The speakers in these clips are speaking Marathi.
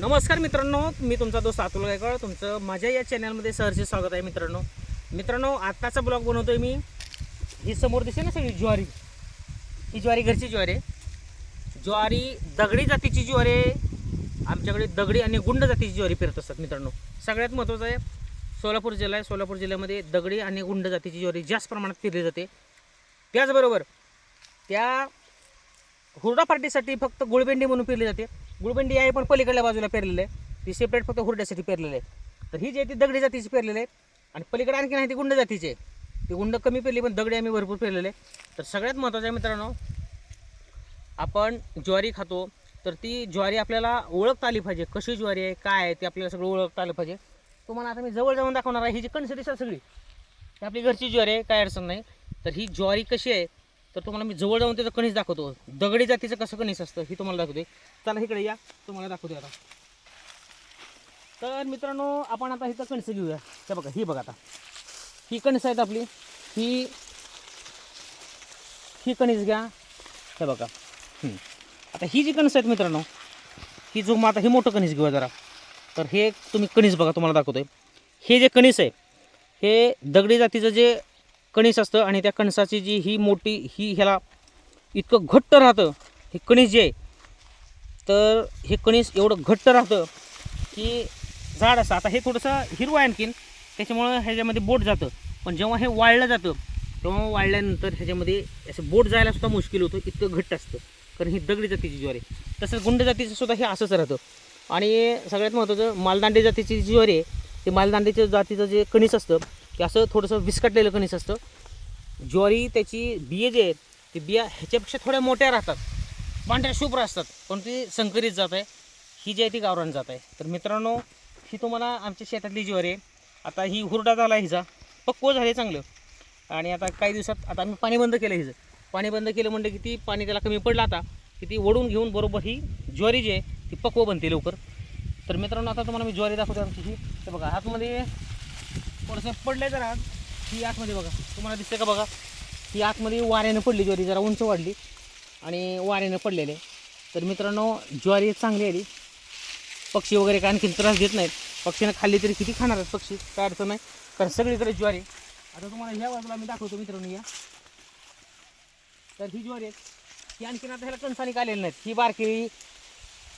नमस्कार मित्रांनो मी तुमचा दोस्त अतुल गायकवाड. तुमचं माझ्या या चॅनलमध्ये सहर्ष स्वागत आहे मित्रांनो. मित्रांनो आत्ताचा ब्लॉग बनवतोय मी. ही समोर दिसते ना सगळी ज्वारी? ही ज्वारी घरची ज्वारी आहे. ज्वारी दगडी जातीची ज्वारी आहे. आमच्याकडे दगडी आणि गुंड जातीची ज्वारी पेरत असतात मित्रांनो. सगळ्यात महत्त्वाचं आहे सोलापूर जिल्हा आहे. सोलापूर जिल्ह्यामध्ये दगडी आणि गुंड जातीची ज्वारी जास्त प्रमाणात पेरली जाते. त्याचबरोबर त्या हुरडा पार्टीसाठी फक्त गुळबेंडी म्हणून पेरली जाते. गुळबंडी आहे पण पलीकडल्या बाजूला पेरलेलं आहे. ती सेपरेट फक्त हुरड्यासाठी पेरलेलं आहे. तर ही जी आहे ती दगडी जातीची पेरलेली आहे. आणि पलीकडे आणखी आहे ती गुंड जातीची आहे. ती गुंड कमी पेरली पण दगडी आम्ही भरपूर पेरलेले आहे. तर सगळ्यात महत्त्वाचं आहे मित्रांनो आपण ज्वारी खातो. तर ती ज्वारी आपल्याला ओळखता आली पाहिजे. कशी ज्वारी आहे काय आहे ते आपल्याला सगळं ओळखता आलं पाहिजे. तुम्हाला आता मी जवळ जाऊन दाखवणार आहे ही जी कणसं दिसतात सगळी ही आपली घरची ज्वारी आहे काय अडचण नाही. तर ही ज्वारी कशी आहे तर तुम्हाला मी जवळ जाऊन त्याचं कणीस दाखवतो. दगडी जातीचं कसं कणीस असतं हे तुम्हाला दाखवते. चला इकडे या. तुम्हाला दाखवते आता. तर मित्रांनो आपण आता इथं कणसं घेऊया. हे बघा ही बघा आता. ही कणसं आहेत आपली. ही ही कणीस घ्या. हे बघा. आता ही जी कणसं आहेत मित्रांनो ही जो मग आता हे मोठं कणीस घेऊया जरा. तर हे तुम्ही कणीस बघा तुम्हाला दाखवतोय. हे जे कणीस आहे हे दगडी जातीचं जे कणीस असतं आणि त्या कणसाची जी ही मोठी ही ह्याला इतकं घट्ट राहतं हे कणीस जे आहे तर हे कणीस एवढं घट्ट राहतं की झाड असं आता हे थोडंसं हिरवं आहे आणखीन त्याच्यामुळं ह्याच्यामध्ये बोट जातं. पण जेव्हा हे वाळलं जातं तेव्हा वाळल्यानंतर ह्याच्यामध्ये असं बोट जायला सुद्धा मुश्किल होतं इतकं घट्ट असतं. कारण ही दगडी जातीची ज्वारी तसंच गुंड जातीचं सुद्धा हे असंच राहतं. आणि सगळ्यात महत्त्वाचं मालदांडी जातीची जी ज्वारी आहे ते मालदांडीच्या जातीचं जे कणीस असतं ते असं थोडंसं विस्कटलेलं कणीस असतं. ज्वारी त्याची बिये जे आहेत ते बिया ह्याच्यापेक्षा थोड्या मोठ्या राहतात. पांढऱ्या शुभ्र असतात. पण ती संकरित जात आहे. ही जी आहे ती गावरान जात आहे. तर मित्रांनो ही तुम्हाला आमच्या शेतातली ज्वारी आहे. आता ही हुरडा झाला हिचा. पक्व झाले चांगलं. आणि आता काही दिवसात आता आम्ही पाणी बंद केलं हिचं. पाणी बंद केलं म्हणजे की ती पाणी त्याला कमी पडलं आता. की ती ओढून घेऊन बरोबर ही ज्वारी जी आहे ती पक्व बनते लवकर. तर मित्रांनो आता तुम्हाला मी ज्वारी दाखवते आमची ही. तर बघा आतमध्ये थोडंसं पडलं आहे जरा. ही आतमध्ये बघा. तुम्हाला दिसते का बघा? ही आतमध्ये वाऱ्यानं पडली ज्वारी. जरा उंच वाढली आणि वाऱ्यानं पडलेले. तर मित्रांनो ज्वारी चांगली आली पक्षी वगैरे काय आणखी त्रास देत नाहीत. पक्षीनं खाल्ली तरी किती खाणार आहेत पक्षी? काय अडचण नाही. कारण सगळीकडे ज्वारी. आता तुम्हाला ह्या बाजूला मी दाखवतो मित्रांनो या. तर ही ज्वारी आहे. ही आणखीन आता ह्याला कणसाने आलेली नाहीत. ही बारकी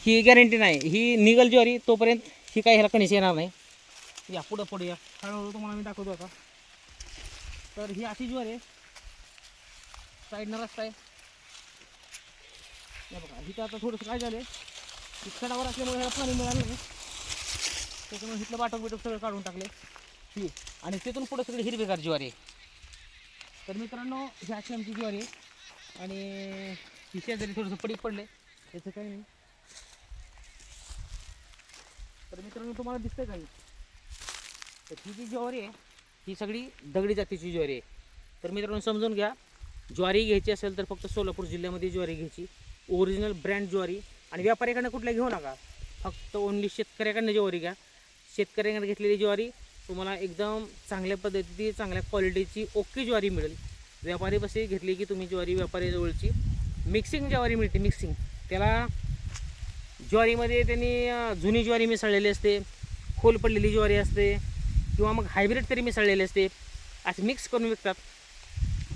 ही गॅरंटी नाही. ही निगल ज्वारी तोपर्यंत ही काही ह्याला कणीस येणार नाही. या पुढं पुढे या हळूहळू तुम्हाला मी दाखवतो आता. तर ही अशी ज्वार आहे. साईडनं रस्ता आहे. या बघा हिथं आता थोडंसं काय झालं आहे असल्यामुळे ह्याला पाणी मिळालं नाही. त्याच्यामुळे हिथलं बाटक बिटक सगळं काढून टाकले ही आणि तिथून पुढं सगळी हिरवेगार ज्वारी आहे. तर मित्रांनो ही अशी आमची ज्वारी आहे. आणि ही शेजारी थोडंसं पडीक पडले त्याचं काही नाही. तर मित्रांनो तुम्हाला दिसतंय काही तर ही जी ज्वारी आहे ही सगळी दगडी जातीची ज्वारी आहे. तर मित्रांनो समजून घ्या ज्वारी घ्यायची असेल तर फक्त सोलापूर जिल्ह्यामध्ये ज्वारी घ्यायची. ओरिजिनल ब्रँड ज्वारी. आणि व्यापाऱ्याकडनं कुठल्या घेऊ नका. फक्त ओनली शेतकऱ्याकडनं ज्वारी घ्या. शेतकऱ्याकडे घेतलेली ज्वारी तुम्हाला एकदम चांगल्या पद्धतीची चांगल्या क्वालिटीची ओके ज्वारी मिळेल. व्यापारी बसे घेतली की तुम्ही ज्वारी व्यापाऱ्याजवळची मिक्सिंग ज्वारी मिळते मिक्सिंग त्याला ज्वारीमध्ये त्यांनी जुनी ज्वारी मिसळलेली असते खोल पडलेली ज्वारी असते किंवा मग हायब्रिड तरी मिसळलेले असते. असे मिक्स करून विकतात.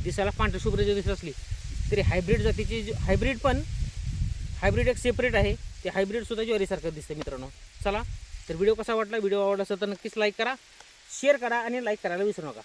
दिसायला पांढरी शुभ्र जरी दिसत असली तरी हायब्रिड जातीची जी- हायब्रिड पण हायब्रिड एक सेपरेट आहे. ते हायब्रिडसुद्धा ज्वारीसारखं दिसतं मित्रांनो. चला तर व्हिडिओ कसा वाटला व्हिडिओ आवडला असेल तर नक्कीच लाईक करा शेअर करा आणि लाईक करायला विसरू नका.